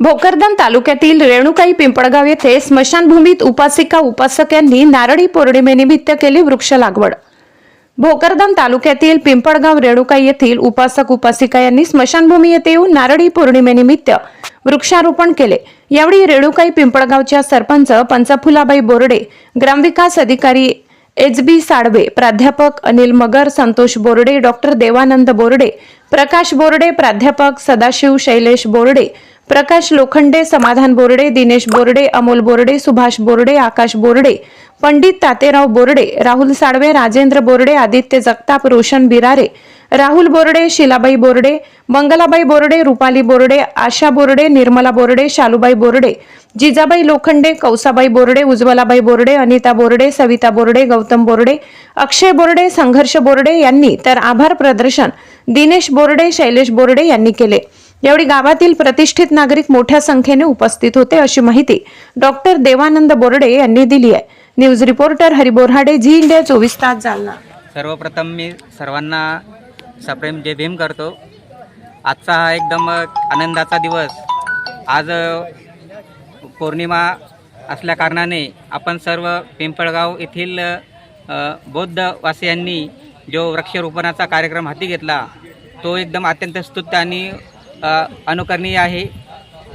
भोकरदन तालुक्यातील रेणुकाई पिंपळगाव येथे स्मशानभूमीत उपासिका उपासक यांनी नारळी पौर्णिमेनिमित्त केली वृक्ष लागवड. भोकरदन तालुक्यातील पिंपळगाव रेणुकाई येथील उपासक उपासिका यांनी स्मशानभूमी येथे येऊन नारळी पौर्णिमेनिमित्त वृक्षारोपण केले. यावेळी रेणुकाई पिंपळगावच्या सरपंच पंचफुलाबाई बोर्डे ग्रामविकास अधिकारी एच बी साडवे प्राध्यापक अनिल मगर संतोष बोर्डे डॉक्टर देवानंद बोर्डे प्रकाश बोर्डे प्राध्यापक सदाशिव शैलेश बोर्डे प्रकाश लोखंडे समाधान बोर्डे दिनेश बोर्डे अमोल बोर्डे सुभाष बोर्डे आकाश बोर्डे पंडित तातेराव बोर्डे राहुल साळवे राजेंद्र बोर्डे आदित्य जगताप रोशन बिरारे राहुल बोर्डे शिलाबाई बोर्डे मंगलाबाई बोर्डे रुपाली बोर्डे आशा बोर्डे निर्मला बोर्डे शालूबाई बोर्डे जिजाबाई लोखंडे कौसाबाई बोर्डे उज्ज्वलाबाई बोर्डे अनिता बोर्डे सविता बोर्डे गौतम बोर्डे अक्षय बोर्डे संघर्ष बोर्डे यांनी तर आभार प्रदर्शन दिनेश बोर्डे शैलेश बोर्डे यांनी केले. यावेळी गावातील प्रतिष्ठित नागरिक मोठ्या संख्येने उपस्थित होते अशी माहिती डॉक्टर देवानंद बोर्डे यांनी दिली आहे. News reporter Hariborhade Zee India चोवीस तास जालना. सर्वप्रथम मी सर्वांना सप्रेम जय भीम करतो. आजचा हा एकदम आनंदाचा दिवस. आज पौर्णिमा असल्याकारणाने आपण सर्व पिंपळगाव येथील बौद्धवासियांनी जो वृक्षारोपणाचा कार्यक्रम हाती घेतला तो एकदम अत्यंत स्तुत्य आणि अनुकरणीय आहे.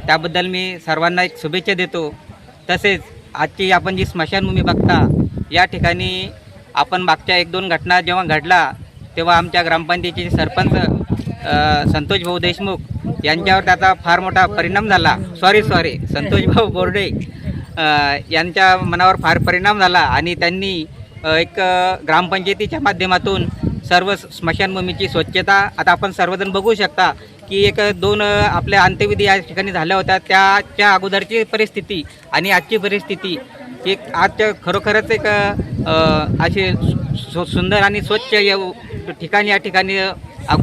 त्याबद्दल मी सर्वांना एक शुभेच्छा देतो. तसेच आजची आपण जी स्मशानभूमी बघता या ठिकाणी आपण मागच्या एक दोन घटना जेव्हा घडला तेव्हा आमच्या ग्रामपंचायतीचे सरपंच संतोष भाऊ देशमुख यांच्यावर त्याचा फार मोठा परिणाम झाला. सॉरी सॉरी संतोष भाऊ बोर्डे यांच्या मनावर फार परिणाम झाला आणि त्यांनी एक ग्रामपंचायतीच्या माध्यमातून सर्व स्मशानभूमीची स्वच्छता आता आपण सर्वजण बघू शकता की एक दोन आपल्या अंत्यविधी या ठिकाणी झाल्या होत्या. त्याच्या अगोदरची परिस्थिती आणि आजची परिस्थिती एक आजच्या खरोखरच एक असे सुंदर आणि स्वच्छ या ठिकाणी या ठिकाणी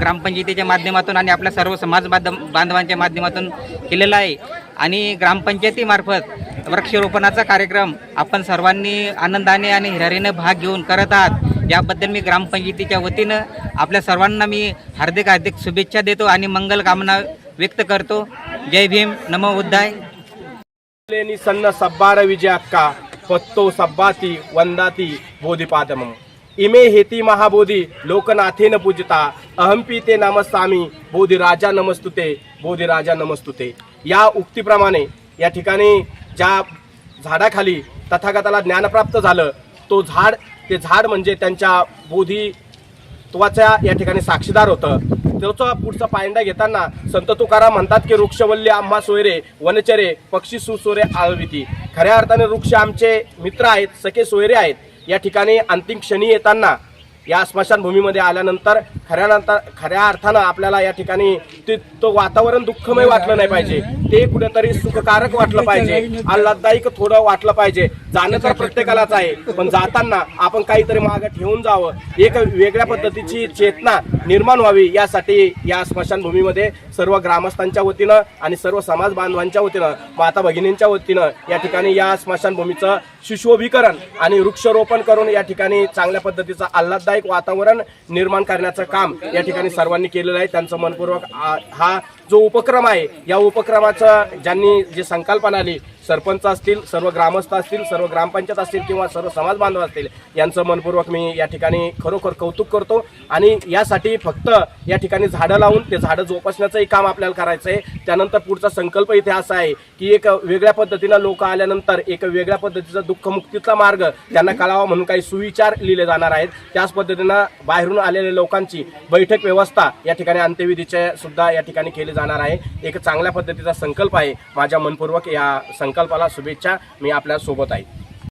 ग्रामपंचायतीच्या माध्यमातून आणि आपल्या सर्व समाज बांधव बांधवांच्या माध्यमातून केलेला आहे. आणि ग्रामपंचायतीमार्फत वृक्षारोपणाचा कार्यक्रम आपण सर्वांनी आनंदाने आणि हिरारीने भाग घेऊन करत आहात. याबद्दल मी ग्रामपंचायतीच्या वतीनं आपल्या सर्वांना मी हार्दिक हार्दिक शुभेच्छा देतो आणि मंगल कामना व्यक्त करतो. जय भीम. नमो उद्धाय. లేని సన్న సబ్బార విజయక్క పొత్తో సబ్బాతి వందాతి బోధిపాదమం ఇమే హేతి మహాబోధి లోకనాథేన పూజిత अहंपी ते नामस्वामी बोधी राजा नमस्तुते बोधी राजा नमस्तुते या उक्तीप्रमाणे या ठिकाणी ज्या झाडाखाली तथागताला ज्ञानप्राप्त झालं तो झाड ते झाड म्हणजे त्यांच्या बोधित्वाच्या या ठिकाणी साक्षीदार होतं त्याचा पुढचा पायंडा घेताना संत तुकाराम म्हणतात की वृक्षवल्ली आम्हा सोयरे वनचरे पक्षी सुसोरे आळविती. खऱ्या अर्थाने वृक्ष आमचे मित्र आहेत सखे सोयरे आहेत. या ठिकाणी अंतिम क्षणी येताना या स्मशानभूमीमध्ये आल्यानंतर खऱ्या नंतर खऱ्या अर्थानं आपल्याला या ठिकाणी ते तो वातावरण दुःखमय वाटलं नाही पाहिजे. ते कुठेतरी सुखकारक वाटलं पाहिजे आल्हाददायक थोडं वाटलं पाहिजे. जाणं तर प्रत्येकालाच आहे पण जाताना आपण काहीतरी मागं ठेवून जावं. एक वेगळ्या पद्धतीची चेतना निर्माण व्हावी यासाठी या स्मशानभूमीमध्ये सर्व ग्रामस्थांच्या वतीनं आणि सर्व समाज बांधवांच्या वतीनं माता भगिनींच्या वतीनं या ठिकाणी या स्मशानभूमीचं सुशोभीकरण आणि वृक्षारोपण करून या ठिकाणी चांगल्या पद्धतीचं आल्हाददायक वातावरण निर्माण करण्याचं काम या ठिकाणी सर्वांनी केलेलं आहे. त्यांचं मनपूर्वक हा जो उपक्रम आहे या उपक्रमाचं ज्यांनी जी संकल्पना आली सरपंच असतील सर्व ग्रामस्थ असतील सर्व ग्रामपंचायत असतील किंवा सर्व समाज बांधव असतील यांचं मनपूर्वक मी या ठिकाणी खरोखर कौतुक करतो. आणि यासाठी फक्त या ठिकाणी झाडं लावून ते झाडं जोपासण्याचंही काम आपल्याला करायचं आहे. त्यानंतर पुढचा संकल्प इथे असा आहे की एक वेगळ्या पद्धतीनं लोक आल्यानंतर एक वेगळ्या पद्धतीचा दुःखमुक्तीचा मार्ग त्यांना कळावा म्हणून काही सुविचार लिहिले जाणार आहेत. त्याच पद्धतीनं बाहेरून आलेल्या लोकांची बैठक व्यवस्था या ठिकाणी अंत्यविधीच्या सुद्धा या ठिकाणी केली जाणार आहे. एक चांगल्या पद्धतीचा संकल्प आहे. माझ्या मनपूर्वक या संकल्पाला शुभेच्छा. मी आपल्यासोबत आहे.